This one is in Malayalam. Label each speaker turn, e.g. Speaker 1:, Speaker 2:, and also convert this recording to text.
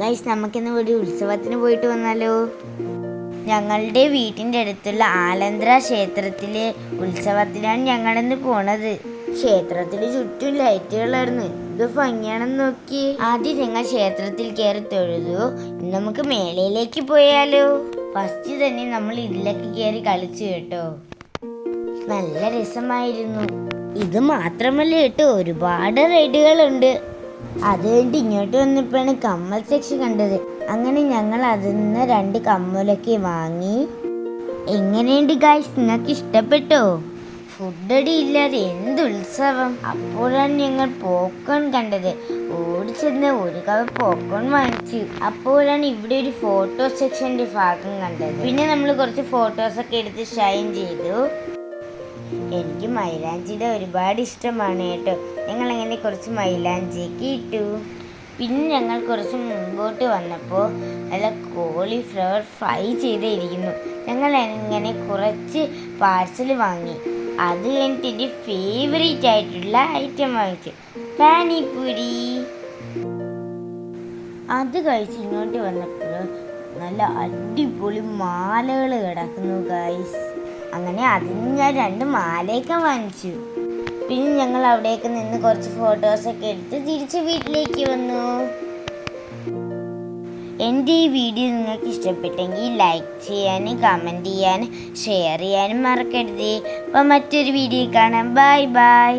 Speaker 1: ഗൈസ് നമുക്കിന്ന് ഒരു ഉത്സവത്തിന് പോയിട്ട് വന്നാലോ? ഞങ്ങളുടെ വീട്ടിന്റെ അടുത്തുള്ള ആലന്ദ്ര ക്ഷേത്രത്തിലെ ഉത്സവത്തിനാണ് ഞങ്ങളിന്ന് പോണത്. ക്ഷേത്രത്തിന് ചുറ്റും ലൈറ്റുകളായിരുന്നു. ഇത് ഭംഗിയാണെന്ന് നോക്കി. ആദ്യം ഞങ്ങൾ ക്ഷേത്രത്തിൽ കയറി തൊഴുതു. നമുക്ക് മേളയിലേക്ക് പോയാലോ? ഫസ്റ്റ് തന്നെ നമ്മൾ ഇതിലേക്ക് കയറി കളിച്ചു കേട്ടോ. നല്ല രസമായിരുന്നു. ഇത് മാത്രമല്ല കേട്ടോ ഒരുപാട് റൈഡുകളുണ്ട്. അത് കഴിഞ്ഞിട്ട് ഇങ്ങോട്ട് വന്നപ്പോഴാണ് കമ്മൽ സെക്ഷൻ കണ്ടത്. അങ്ങനെ ഞങ്ങൾ അതിൽ നിന്ന് രണ്ട് കമ്മലൊക്കെ വാങ്ങി. എങ്ങനെയുണ്ട് ഗായ്സ് നിങ്ങൾക്ക് ഇഷ്ടപ്പെട്ടോ? ഫുഡ് ഇല്ലാതെ എന്ത് ഉത്സവം? അപ്പോഴാണ് ഞങ്ങൾ പോപ്കോൺ കണ്ടത്. ഓടിച്ചെന്ന് ഒരു കവ പോപ്കോൺ വാങ്ങിച്ചു. അപ്പോഴാണ് ഇവിടെ ഒരു ഫോട്ടോ സെക്ഷന്റെ ഭാഗം കണ്ടത്. പിന്നെ നമ്മൾ കുറച്ച് ഫോട്ടോസൊക്കെ എടുത്ത് ഷൈൻ ചെയ്തു. എനിക്ക് മൈലാഞ്ചിയുടെ ഒരുപാട് ഇഷ്ടമാണ് കേട്ടോ. ഞങ്ങൾ അങ്ങനെ കുറച്ച് മൈലാഞ്ചിയൊക്കെ ഇട്ടു. പിന്നെ ഞങ്ങൾ കുറച്ച് മുമ്പോട്ട് വന്നപ്പോൾ നല്ല കോളിഫ്ലവർ ഫ്രൈ ചെയ്തിരിക്കുന്നു. ഞങ്ങൾ ഇങ്ങനെ കുറച്ച് പാർസൽ വാങ്ങി. അത് കഴിഞ്ഞിട്ട് എന്റെ ഫേവറേറ്റ് ആയിട്ടുള്ള ഐറ്റം വാങ്ങിച്ചു. പാനിപ്പൂരി. അത് കഴിച്ച് ഇങ്ങോട്ട് വന്നപ്പോൾ നല്ല അടിപൊളി മാലകൾ കിടക്കുന്നു ഗൈസ് അങ്ങനെ അതിന് ഞാൻ രണ്ട് മാലയൊക്കെ വാങ്ങിച്ചു. പിന്നെ ഞങ്ങൾ അവിടെയൊക്കെ നിന്ന് കുറച്ച് ഫോട്ടോസൊക്കെ എടുത്ത് തിരിച്ച് വീട്ടിലേക്ക് വന്നു. എന്റെ ഈ വീഡിയോ നിങ്ങൾക്ക് ഇഷ്ടപ്പെട്ടെങ്കിൽ ലൈക്ക് ചെയ്യാനും കമന്റ് ചെയ്യാനും ഷെയർ ചെയ്യാനും മറക്കരുത്. അപ്പോൾ മറ്റൊരു വീഡിയോ കാണാം. Bye bye